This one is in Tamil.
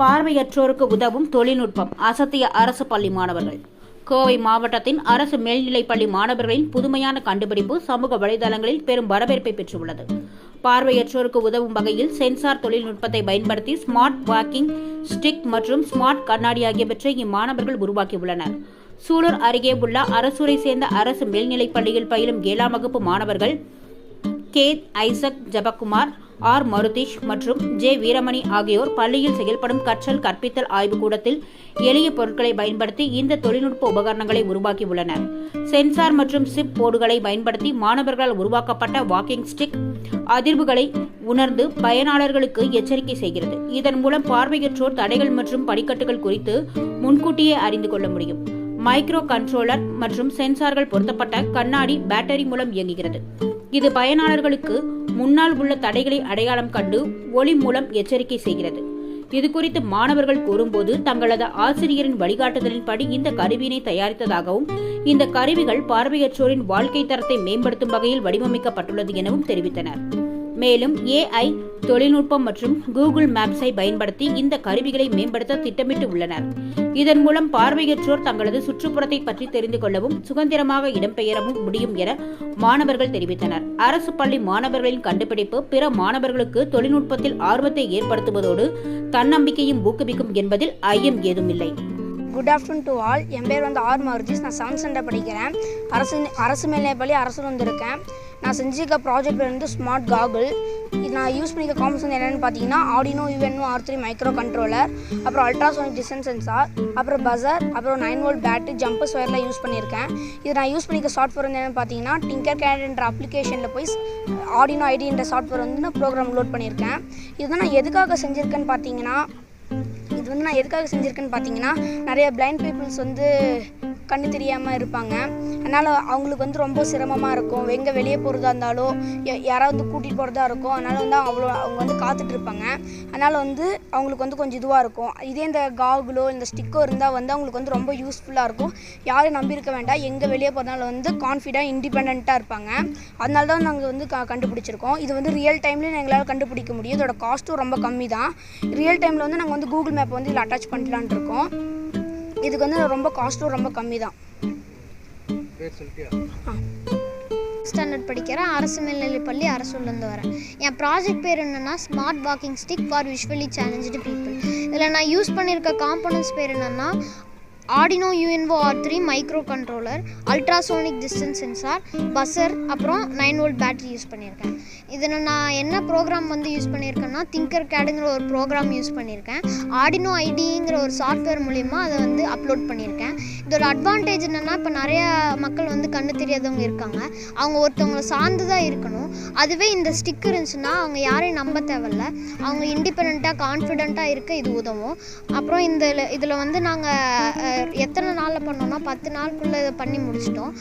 பார்வையற்றோருக்கு உதவும் தொழில்நுட்பம் அசத்திய அரசு பள்ளி மாணவர்கள். கோவை மாவட்டத்தின் அரசு மேல்நிலைப்பள்ளி மாணவர்களின் புதுமையான கண்டுபிடிப்பு சமூக வலைதளங்களில் பெரும் வரவேற்பை பெற்றுள்ளது. பார்வையற்றோருக்கு உதவும் வகையில் சென்சார் தொழில்நுட்பத்தை பயன்படுத்தி ஸ்மார்ட் வாக்கிங் ஸ்டிக் மற்றும் ஸ்மார்ட் கண்ணாடி ஆகியவற்றை இம்மாணவர்கள் உருவாக்கியுள்ளனர். சூலூர் அருகே உள்ள அரசூரை சேர்ந்த அரசு மேல்நிலைப்பள்ளியில் பயிலும் ஏழாம் வகுப்பு மாணவர்கள் கேத் ஐசக் ஜபக்குமார் ஆர். மருதீஷ் மற்றும் ஜே. வீரமணி ஆகியோர் பள்ளியில் செயல்படும் கற்றல் கற்பித்தல் ஆய்வுக்கூடத்தில் எளிய பொருட்களை பயன்படுத்தி இந்த தொழில்நுட்ப உபகரணங்களை உருவாக்கியுள்ளனர். சென்சார் மற்றும் சிப் போர்டுகளை பயன்படுத்தி மாணவர்களால் உருவாக்கப்பட்ட வாக்கிங் ஸ்டிக் அதிர்வுகளை உணர்ந்து பயனாளர்களுக்கு எச்சரிக்கை செய்கிறது. இதன் மூலம் பார்வையற்றோர் தடைகள் மற்றும் படிக்கட்டுகள் குறித்து முன்கூட்டியே அறிந்து கொள்ள முடியும். மைக்ரோ கண்ட்ரோலர் மற்றும் சென்சார்கள் பொருத்தப்பட்ட கண்ணாடி பேட்டரி மூலம் இயங்குகிறது. இது பயனாளர்களுக்கு முன்னால் உள்ள தடைகளை அடையாளம் கண்டு ஒளி மூலம் எச்சரிக்கை செய்கிறது. இது குறித்து மாணவர்கள் கூறும்போது தங்களது ஆசிரியரின் வழிகாட்டுதலின்படி இந்த கருவியினை தயாரித்ததாகவும் இந்த கருவிகள் பார்வையற்றோரின் வாழ்க்கை தரத்தை மேம்படுத்தும் வகையில் வடிவமைக்கப்பட்டுள்ளது எனவும் தெரிவித்தனர். மேலும் ஏஐ தொழில்நுட்பம் மற்றும் கூகுள் மேப்ஸை பயன்படுத்தி இந்த கருவிகளை மேம்படுத்த திட்டமிட்டு உள்ளனர். இதன் மூலம் பார்வையற்றோர் தங்களது சுற்றுப்புறத்தை பற்றி தெரிந்து கொள்ளவும் சுதந்திரமாக இடம்பெயரவும் முடியும் என மாணவர்கள் தெரிவித்தனர். அரசு பள்ளி மாணவர்களின் கண்டுபிடிப்பு பிற மாணவர்களுக்கு தொழில்நுட்பத்தில் ஆர்வத்தை ஏற்படுத்துவதோடு தன்னம்பிக்கையும் ஊக்குவிக்கும் என்பதில் ஐயம் ஏதுமில்லை. குட் ஆஃப்டர்நூன் டு ஆல் என் பேர் வந்து ஆர் மாருதிஸ் நான் செவன்த் ஸ்டாண்டர்ட் படிக்கிறேன். அரசு அரசு மேல்நிலைப்பள்ளி அரசு வந்திருக்கேன். நான் செஞ்சிருக்க ப்ராஜெக்ட் பேர் வந்து ஸ்மார்ட் காகுல் இது நான் யூஸ் பண்ணிக்க காம்ஸ் வந்து என்னென்னு பார்த்தீங்கன்னா Arduino UNO R three micro controller அப்புறம் அல்ட்ராசோனிக் டிஸ்டன்ஸ் சென்சார் அப்புறம் பசர் அப்புறம் நைன் வோல்ட் பேட்டு ஜம்பஸ் ஒயர்லாம் யூஸ் பண்ணியிருக்கேன் இது நான் யூஸ் பண்ணிக்க சாஃப்ட்வேர் வந்து என்னென்னு பார்த்தீங்கன்னா டிங்கர் கேட்ன்ற அப்ளிகேஷனில் போய் ஆடினோ ஐடின்ற சாஃப்ட்வேர் வந்து நான் ப்ரோக்ராம் லோட் பண்ணியிருக்கேன் இதுதான் நான் எதுக்காக செஞ்சுருக்கேன்னு பார்த்தீங்கன்னா இது வந்து நான் எதுக்காக செஞ்சுருக்கேன்னு பார்த்தீங்கன்னா நிறைய பிளைண்ட் பீப்புள்ஸ் வந்து கண்ணு தெரியாமல் இருப்பாங்க. அதனால் அவங்களுக்கு வந்து ரொம்ப சிரமமாக இருக்கும். எங்கே வெளியே போகிறதா இருந்தாலும் யா- யாராவது வந்து கூட்டிகிட்டு போகிறதா இருக்கும். அதனால் வந்து அவ்வளோ அவங்க வந்து காத்துட்ருப்பாங்க அதனால் வந்து அவங்களுக்கு வந்து கொஞ்சம் இதுவாக இருக்கும். இதே இந்த காகுலோ இந்த ஸ்டிக்கோ இருந்தால் வந்து அவங்களுக்கு வந்து ரொம்ப யூஸ்ஃபுல்லாக இருக்கும். யாரையும் நம்பியிருக்க வேண்டாம். எங்கே வெளியே போகிறதுனால வந்து கான்ஃபிடென்ட் இண்டிபெண்ட்டாக இருப்பாங்க. அதனால தான் நாங்கள் வந்து க கண்டுபிடிச்சிருக்கோம். இது வந்து ரியல் டைம்லேயும் எங்களால் கண்டுபிடிக்க முடியும். இதோட காஸ்ட்டும் ரொம்ப கம்மி தான் ரியல் டைமில் வந்து நாங்கள் வந்து கூகுள் மேப் வந்து இதில் அட்டாச் பண்ணலான் இருக்கோம். இதுக்கு வந்து ரொம்ப காஸ்ட்டும் ரொம்ப கம்மி தான் ஸ்டாண்டர்ட் படிக்கிறேன். அரசு மேல்நிலைப்பள்ளி அரசூர்லேருந்து வரேன். என் ப்ராஜெக்ட் பேர் என்னென்னா smart walking stick for visually challenged people இதில் நான் யூஸ் பண்ணியிருக்க காம்பனன்ட்ஸ் பேர் என்னென்னா Arduino UNO R three microcontroller ultrasonic distance sensor buzzer அப்புறம் நைன் வோல்ட் பேட்ரி யூஸ் பண்ணியிருக்கேன். இதில் நான் என்ன ப்ரோக்ராம் வந்து யூஸ் பண்ணியிருக்கேன்னா திங்கர் கேடுங்கிற ஒரு ப்ரோக்ராம் யூஸ் பண்ணியிருக்கேன். ஆடினோ ஐடிங்கிற ஒரு சாஃப்ட்வேர் மூலிமா அதை வந்து அப்லோட் பண்ணியிருக்கேன். இதோட அட்வான்டேஜ் என்னென்னா இப்போ நிறைய மக்கள் வந்து கண்ணு தெரியாதவங்க இருக்காங்க. அவங்க ஒருத்தவங்கள சார்ந்து தான் இருக்கணும். அதுவே இந்த ஸ்டிக் இருந்துச்சுன்னா அவங்க யாரையும் நம்ப தேவையில்ல. அவங்க இண்டிபெண்ட்டாக கான்ஃபிடெண்ட்டாக இருக்க இது உதவும். அப்புறம் இந்த இதில் வந்து நாங்கள் எத்தனை நாளில் பண்ணோம்னா பத்து நாளுக்குள்ளே இதை பண்ணி முடிச்சிட்டோம்.